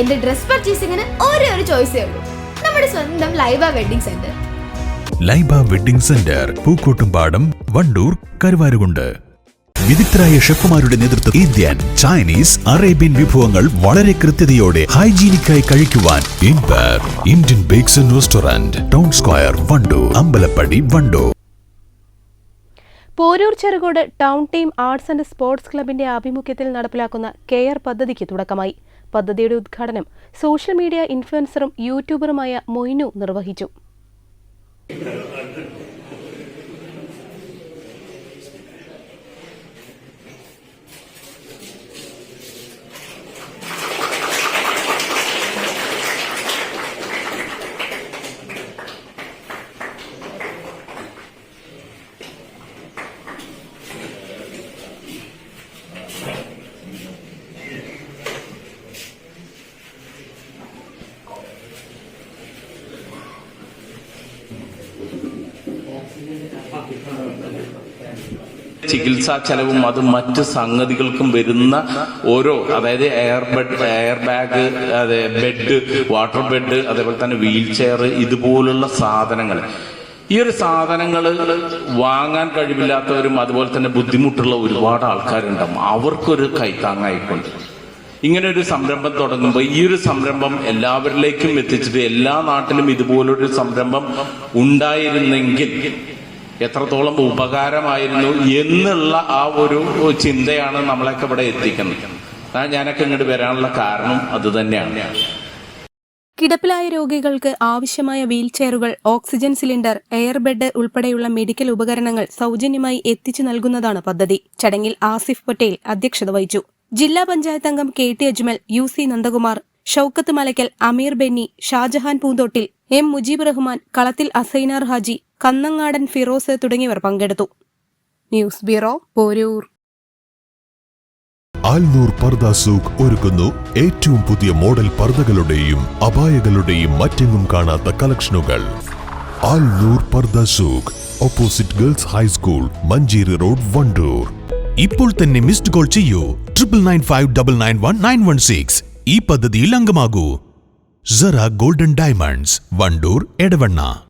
എന്റെ ഡ്രസ് പർച്ചേസിംഗിന് ഒരേ ഒരു ചോയ്സേ ഉള്ളൂ. നമ്മുടെ സ്വന്തം Laiba wedding centre. Laiba wedding centre Pookkottumpadam Wandoor Karuvarakundu. വിദഗ്ധരായ ഷെഫുമാരുടെ നേതൃത്വം ഇന്ത്യൻ ചൈനീസ് അറേബ്യൻ വിഭവങ്ങൾ വളരെ കൃത്യതയോടെ ഹൈജീനിക്കായി കഴിക്കുവാൻ ഇൻപർ Indian bakes and restaurant town square Wandoor Ambalappadi Wandoor. Poroor Cherukode town team arts and sports ക്ലബിന്റെ ആഭിമുഖ്യത്തിൽ നടപ്പിലാക്കുന്ന കെയർ പദ്ധതിക്ക് തുടക്കമായി. പദ്ധതിയുടെ ഉദ്ഘാടനം സോഷ്യൽ മീഡിയ ഇൻഫ്ലുവൻസറും യൂട്യൂബറുമായ മൊയ്നു നിർവഹിച്ചു ചികിത്സാ ചെലവും അത് മറ്റ് സംഗതികൾക്കും വരുന്ന ഓരോ അതായത് എയർ ബെഡ് എയർ ബാഗ് അതെ ബെഡ് വാട്ടർ ബെഡ് അതേപോലെ തന്നെ വീൽ ചെയർ ഇതുപോലുള്ള സാധനങ്ങൾ. ഈ ഒരു സാധനങ്ങൾ വാങ്ങാൻ കഴിവില്ലാത്തവരും അതുപോലെ തന്നെ ബുദ്ധിമുട്ടുള്ള ഒരുപാട് ആൾക്കാരുണ്ടാവും. അവർക്കൊരു കൈത്താങ്ങായിക്കൊണ്ട് ഇങ്ങനെ ഒരു സംരംഭം തുടങ്ങുമ്പോൾ ഈ ഒരു സംരംഭം എല്ലാവരിലേക്കും എത്തിച്ചിട്ട് എല്ലാ നാട്ടിലും ഇതുപോലൊരു സംരംഭം ഉണ്ടായിരുന്നെങ്കിൽ എത്രത്തോളം ഉപകാരമായിരുന്നു എന്നുള്ള ആ ഒരു ചിന്തയാണ് നമ്മളെയൊക്കെ ഇവിടെ എത്തിക്കുന്നത്. ഞാനൊക്കെ ഇങ്ങോട്ട് വരാനുള്ള കാരണം അത് തന്നെയാണ്. കിടപ്പിലായ രോഗികൾക്ക് ആവശ്യമായ വീൽചെയറുകൾ ഓക്സിജൻ സിലിണ്ടർ എയർ ബെഡ് ഉൾപ്പെടെയുള്ള മെഡിക്കൽ ഉപകരണങ്ങൾ സൗജന്യമായി എത്തിച്ചു നൽകുന്നതാണ് പദ്ധതി. ചടങ്ങിൽ ആസിഫ് പട്ടേൽ അധ്യക്ഷത വഹിച്ചു. ജില്ലാ പഞ്ചായത്ത് അംഗം K T Ajmal U C Nandakumar Shoukath Malaykkal Ameer Benny Shajahan Poonthottil M Mujeeb Rahman Kalathil Assainar Haji Kannangadan Firoz തുടങ്ങിയവർ പങ്കെടുത്തു. News bureau Poroor. ആൽനൂർ പർദ സൂഖ് ഒരുക്കുന്നു ഏറ്റവും പുതിയ മോഡൽ പർദകളുടെയും അപായകളുടെയും മറ്റെങ്ങും കാണാത്ത കളക്ഷനുകൾ. Alnoor Pardha Souq opposite girls high school Manjeri road Wandoor. ഇപ്പോൾ തന്നെ മിസ്ഡ് കോൾ ചെയ്യൂ. Triple nine five double nine one nine one six ഈ പദ്ധതിയിൽ അംഗമാകൂ. Zara golden diamonds Wandoor Edavanna.